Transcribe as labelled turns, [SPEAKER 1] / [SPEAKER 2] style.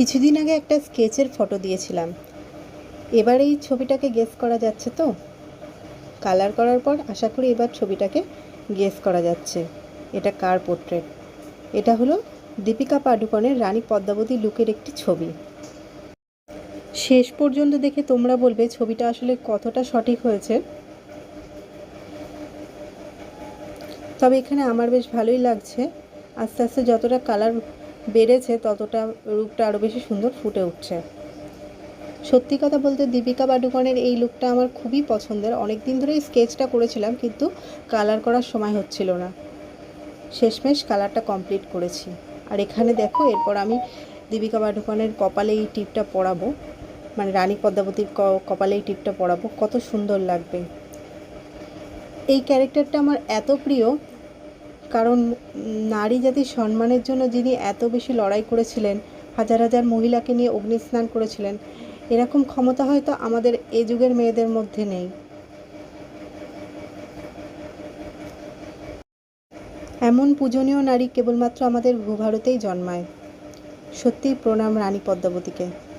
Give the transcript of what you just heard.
[SPEAKER 1] কিছুদিন আগে একটা স্কেচের ফটো দিয়েছিলাম। এবার এই ছবিটাকে গেস করা যাচ্ছে তো? কালার করার পর আশা করি এবার ছবিটাকে গেস করা যাচ্ছে। এটা কার পোর্ট্রেট এটা হলো দীপিকা পাডুকোনের রানী পদ্মাবতী লুকের একটি ছবি। শেষ পর্যন্ত দেখে তোমরা বলবে ছবিটা আসলে কতটা সঠিক হয়েছে। তবে এখানে আমার বেশ ভালোই লাগছে। আস্তে আস্তে যতটা কালার বেড়েছে, ততটা রূপটা আরও বেশি সুন্দর ফুটে উঠছে। সত্যি কথা বলতে দীপিকা পাডুকোনের এই লুকটা আমার খুবই পছন্দের। অনেক দিন ধরেই স্কেচটা করেছিলাম, কিন্তু কালার করার সময় হচ্ছিল না। শেষমেশ কালারটা কমপ্লিট করেছি। আর এখানে দেখো, এরপর আমি দীপিকা পাডুকোনের কপালে এই টিপটা পরাবো। মানে রানী পদ্মাবতীর কপালে এই টিপটা পরাবো। কত সুন্দর লাগবে। এই ক্যারেক্টারটা আমার এত প্রিয় কারণ নারী জাতির সম্মানের জন্য যিনি এত বেশি লড়াই করেছিলেন, হাজার হাজার মহিলাকে নিয়ে অগ্নিস্নান করেছিলেন, এরকম ক্ষমতা হয়তো আমাদের এ যুগের মেয়েদের মধ্যে নেই। এমন পূজনীয় নারী কেবলমাত্র আমাদের ভূভারতেই জন্মায়। সত্যিই প্রণাম রানী পদ্মাবতীকে।